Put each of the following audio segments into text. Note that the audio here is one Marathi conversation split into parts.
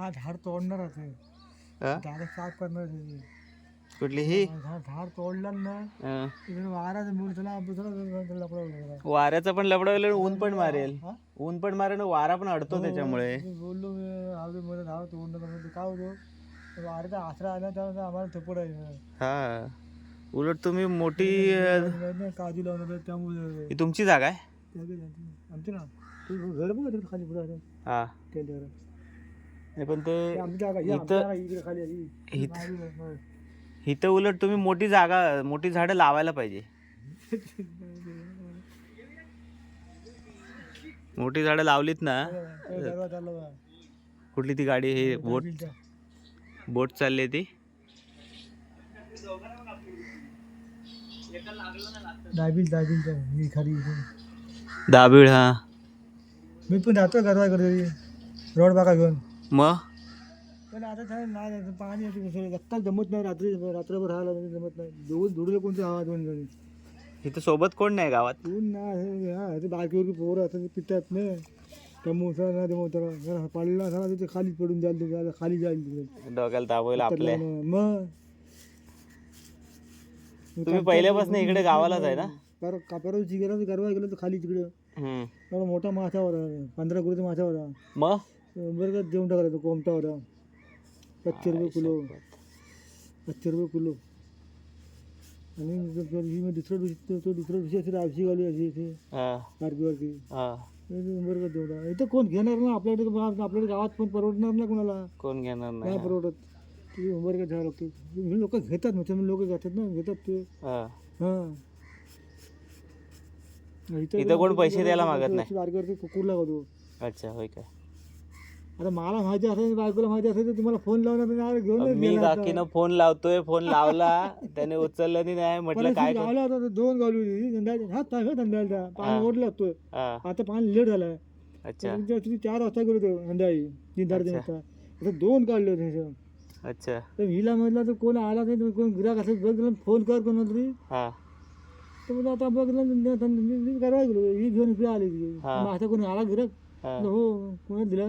हा झाड तोडणार आहे हा? झाड साफ करणार. कुठली ही? झाड तोडलं ना हा. इकडे वाराचं मूळ त्याला दुसरा लपडा वाऱ्याचं पण लबडवलं ऊन पण मारेल. हा? ऊन पण मारेल आणि वारा पण अडतो त्याच्यामुळे. मी बोललो आवडे झाड तोडणं करणार काय होतो? वाऱ्याचा आसरा आला त्यामुळे आम्हाला थपड हा. उलट तुम्ही मोठी अं, काजू लावणार त्यामुळे. ही तुमची जागा आहे? आमची ना. ते घर बघा तिकडे खाली पुढे. हा. त्यांच्यावर नाही पण ते इथं- इथं- उलट तुम्ही मोठी जागा मोठी झाडं लावायला पाहिजे. मोठी झाडं लावलीत ना. कुठली ती गाडी हे बोट. बोट चालली ती. ही. दाबीळ हा. मी पण जातो गरवा कधी रोड बागा घेऊन. मग? पण आता काय नाही. पाणी येते रस्ता जमत नाही रात्री रात्रभर राहायला वगैरे जमत नाही. दोन धुडले कोणते हवा दोन जण इथं सोबत कोण नाही गावात? ऊन ना हे ते पोरं असतात ते पितात ना. त्यामुळे ना त्यामुळे त्याला जरा पडला झाला तर ते खाली पडून जाईल ते खाली जाईल तिकडे डोक्याला तापवलं आपल्या मग तुम्ही पहिल्यापासून इकडे गावालाच आहे ना? पर कापराची गेला तर गरवा गेला तर खाली तिकडे हम्म. एवढा मोठा मासा होता पंधरा किलोचा मासा होता मग? बरं का देऊन टाकला तो कोमटा होता पाचशे रुपये किलो. पाचशे रुपये किलो. आणि मग दुसऱ्या दिवशी तो- दुसऱ्या दिवशी अशी रावशी गावली अशी इथे. हा. हा. बरं का तेवढा इथं कोण घेणार ना? आपल्याकडे आपल्याकडे गावात पण परवडणार ना कोणाला. कोण घेणार नाही? परवडत. ते बरं का घ्यावं लागतं. लोक घेतात मुसलमान लोक घेतात ना घेतात ते. हा. हां. इथं कोण पैसे द्यायला मागत नाही. बारकी कुकुर लागतो. अच्छा होय काय आता मला माहिती असेल बायकोला माहिती असेल तर तुम्हाला फोन नाही घेऊन मी काकीनं फोन लावतोय फोन लावला त्याने उचललं नाही म्हटलं काय? गावला होता दोन गावली होती संध्याकाळी हा तास संध्याकाळचा पाणी ओढला लागतोय हा आता पाणी लेट झालाय अच्छा तुम्ही चार वाजता गेलो होतो संध्याकाळी तीन अच्छा. वाजता आता दोन काढले होते. अच्छा तर हिला म्हटलं तर कोण आला नाही कोण गिराक असेल बघ फोन कर कोणाला तरी हा तर म्हणजे आता मी करायला गेलो ही घेऊन इकडे आली. हा. आता कोणी आला गिराक हा हो कोणाला दिला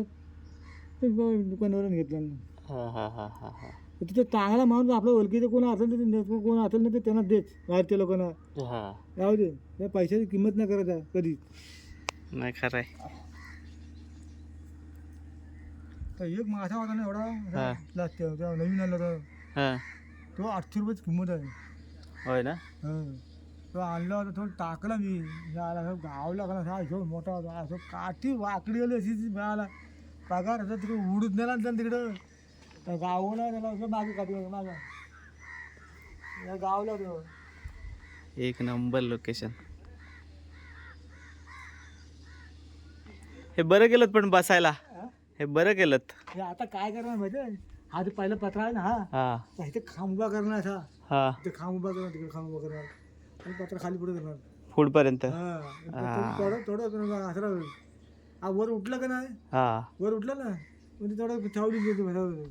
तर ब- दुकानावरून घेतला हा हा हा हा हा. तर तिथे चांगला माणूस आपल्या ओळखीचं कोण असेल तर ते कोण असेल ना ते त्यांना देच बाहेरच्या लोकांना. हा. राहू दे त्या पैशाची किंमत नाही करायचा कधी? नाही खरं आहे तर एक मासा होता ना एवढा हा. लास्ट तेव्हा नवीन आला होता. हा. तो आठशे रुपयाची किंमत आहे. होय ना? हं. तो आणला होता तो टाकला मी. असं गावला का असं मोठा होता. असं काठी वाकडी आली अशी ती मिळाला. पगार असं तिकडे उडून नेला ना तिकडं त्या गावला त्याला असं मागे काठी मागा या गावला तो एक नंबर लोकेशन हे बरं केलं पण बसायला हा? हे बरं केलं हे आता काय करणार माहिती आहे हा ते पहिला पत्रा आहे ना हा हा तर इथे खांब उभा करणार असा हा ते खांब उभा करणार तिकडे खांब उभा करणार आणि पत्रा खाली पुढे करणार पुढपर्यंत हा थोडं थोडं थोडं असं. हा वर उठला का नाही? हा. वर उठला ना? म्हणजे थोडं चावली गेली बसावं.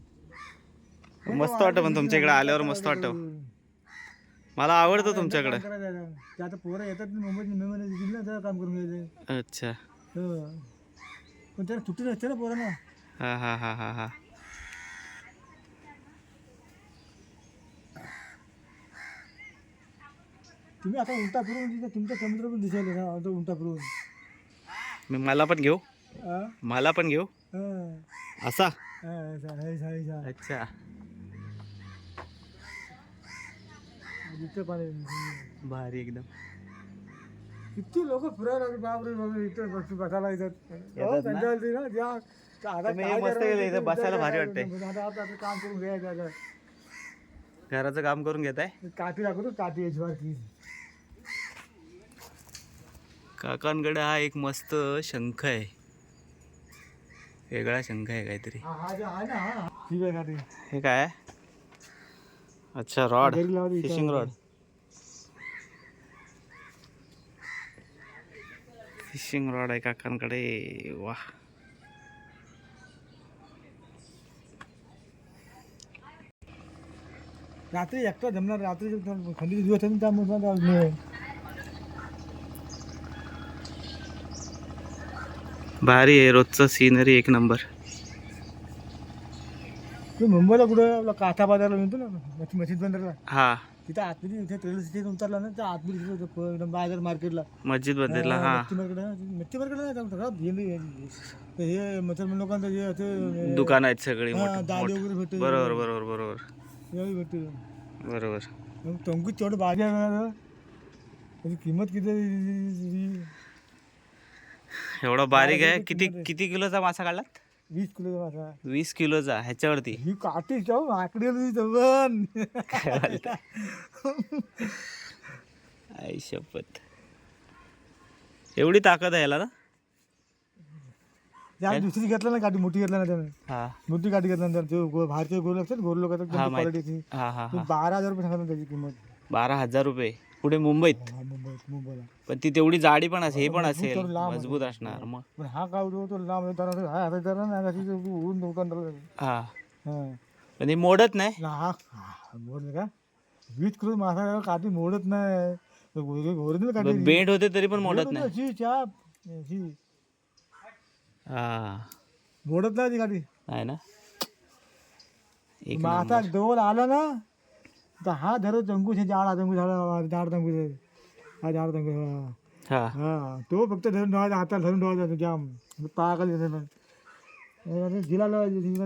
मस्त वाटतं पण तुमच्या इकडे आल्यावर मस्त वाटतं. मला आवडतं तुमच्याकडे. ते आता पोरं येतात ना मुंबईत मेहमान येतील ना त्याला काम करून घ्यायचं अच्छा. हो. पण त्याला सुट्टी नसते ना पोरांना. हा हा हा हा हा. तुम्ही आता उलटा फिरून तिथे तुमच्या समुद्र पण दिसायला ना आता उलटा फिरून. मी मला पण घेऊ? मला पण घेऊ. असा. अच्छा भारी एकदम किती लोक फिरायला बापरे बापरे इथं बस- बसायला येतात हो, ना? ज्या आता बसायला भारी वाटतंय. काम करून घ्यायचं. घराचं काम करून घेताय काठी दाखवतो काठी याच्यावरती काकांकडे हा एक मस्त शंख आहे. वेगळा शंख आहे काहीतरी. हा काय? अच्छा rod fishing rod fishing rod आहे काकांकडे. वा. रात्री एकटा जमणार रात्री थंडीचे दिवस आहे ना त्यामुळे मला नाही. भारी आहे रोजचं सीनरी एक नंबर तू मुंबईला कुठं आपला काथा बाजारला म्हणतो ना मच्छी मशीद बंदरला? हा. तिथं आतमध्ये इथे ट्रेलर सिटीत उतरला ना तर आतमध्ये तिथं होतं प- एकदम बाजार मार्केटला. मस्जिद बदलला हा मच्छी मार्केट मच्छी मार्केट नाही तर हे मुसलमान लोकांचं जे असं दुकान आहेत सगळी हा, मोठी दाढी वगैरे भेटते. बरोबर बरोबर बरोबर. भेटते. बरोबर. मग तेवढं आहे ना त्याची किंमत किती आहे? एवढा बारीक आहे. किती किती किलोचा मासा काढलात? वीस किलो मासा. वीस किलोचा ह्याच्यावरती? ही काठी जाऊ आकडी आली जवण आई शपथ. एवढी ताकद आहे याला ना? दुसरी घेतला ना काठी मोठी घेतला ना त्याने. हा. मोठी काठी घेतला ना ते गो- भारतीय गोर असतात गोर लोक हा माहिती. हा हा हा. बारा हजार रुपये सांगतात त्याची किंमत. बारा हजार रुपये. पुढे मुंबईत? पण ती तेवढी जाडी पण असेल हे पण असेल. तर लांब मजबूत असणार मग. पण हा काय तो लांब आहे, हा हातात धरला ना अशी तो उडून दुकानदार हा. हा. पण हे मोडत नाही? ना हा हा, मोड का? किलो मासा काठी मोडत नाही. काठी? बेंड होते तरी पण मोडत नाही. अशी चाप अशी हा. मोडत नाही ती काठी. आहे ना? एक मासा जवळ आला ना तर हा धरत जंगूस आहे जाड हा जंगूस झाला जाड जंगूस आहे. हा जाड जंगूस हा. हा. तो फक्त धरून ठेवायचा हाताला धरून ठेवायचा जाम. पाकाली जिला लावायची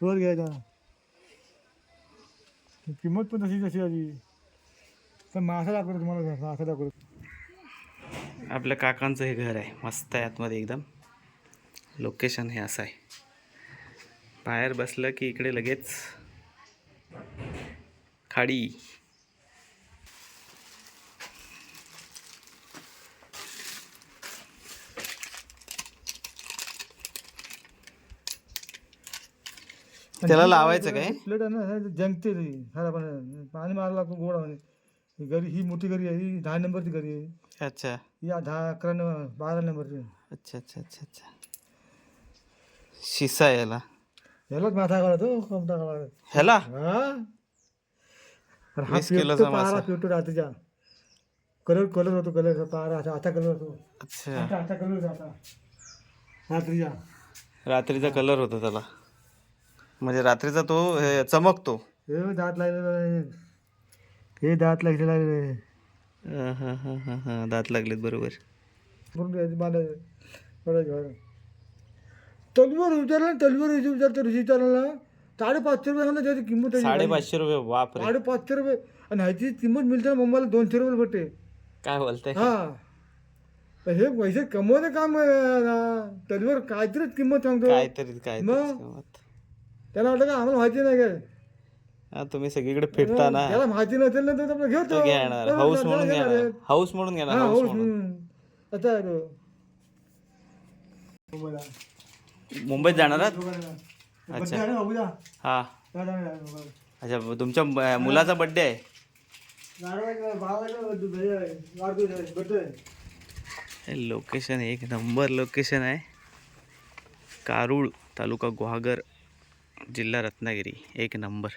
वर घ्यायचा. किंमत पण तशी तशी आधी पण मासा दाखवतो तुम्हाला मासा दाखवतो. आपल्या काकांचं हे घर आहे. मस्त आहे आतमध्ये एकदम. लोकेशन हे असं आहे. बाहेर बसलं की इकडे लगेच खाडी. त्याला लावायचं काय? प्लेट आहे ना जंगते ती. पाणी मारला लागतो गोड ही घरी ही मोठी घरी आहे ही दहा नंबरची घरी आहे. अच्छा. ही दहा अकरा नंबर बारा नंबरची. अच्छा अच्छा अच्छा अच्छा. शिसा याला. यालाच माथा काढतो कमता काढा ह्याला? हा. पारा मासा. रात्रीच्या कलर कलर होतो कलर पारा आता कलर होतो. अच्छा. आता कलर होतो आता. रात्रीच्या रात्रीचा कलर होता त्याला. म्हणजे रात्रीचा तो हे, चमकतो हे दात लागलेलं आहे. हे दात लागलेलं आहे हा, हा, हा, हा, हा. दात लागलेत बरोबर. तलवार विचारला तलवार विचारतो ऋषी विचारला साडेपाचशे रुपये सांगला त्याची किंमत आहे. साडेपाचशे रुपये बापरे साडेपाचशे रुपये आणि ह्याची किंमत मिळते ना मुंबईला दोनशे रुपये भेटते काय बोलताय हा तर हे पैसे कमवते काम आहे ना. तलवार काहीतरीच किंमत सांगतो काहीतरी काय मग? त्याला वाटतं का आम्हाला माहिती नाही काय हा तुम्ही सगळीकडे फिरता ना त्याला माहिती नसेल ना तर आपण घेतो तो घेणार बरोबर, हाऊस म्हणून घेणार घेणार आहे. हाऊस म्हणून घेणार हा, हाऊस म्हणून म्हणून असं आहे तो. मुंबईला. मुंबईत जाणार आहात मुंबईला. बड्डे आहे ना बाबूचा? हा त्या टायमाला आहे मुंबईला. अच्छा तुमच्या मुलाचा बर्थडे आहे बड्डे आहे, वाढदिवस आहे, बड्डे आहे. लोकेशन एक नंबर लोकेशन आहे कारूळ तालुका गुहागर जिल्हा रत्नागिरी एक नंबर.